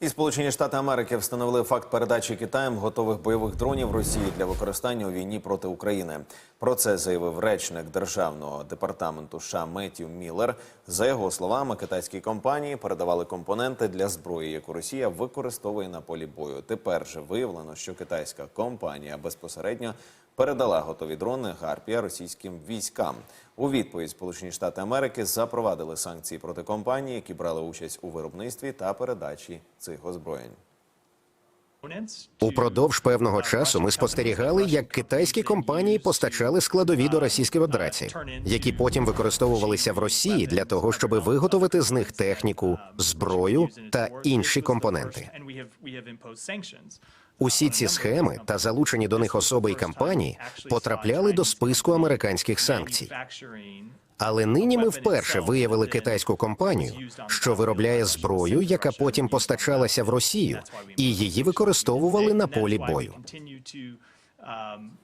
І Сполучені Штати Америки встановили факт передачі Китаєм готових бойових дронів Росії для використання у війні проти України. Про це заявив речник державного департаменту США Меттью Міллер. За його словами, китайські компанії передавали компоненти для зброї, яку Росія використовує на полі бою. Тепер же виявлено, що китайська компанія безпосередньо передала готові дрони Гарпія російським військам. У відповідь Сполучені Штати Америки запровадили санкції проти компаній, які брали участь у виробництві та передачі цих озброєнь. Упродовж певного часу ми спостерігали, як китайські компанії постачали складові до Російської Федерації, які потім використовувалися в Росії для того, щоб виготовити з них техніку, зброю та інші компоненти. Усі ці схеми та залучені до них особи і компанії потрапляли до списку американських санкцій. Але нині ми вперше виявили китайську компанію, що виробляє зброю, яка потім постачалася в Росію, і її використовували на полі бою.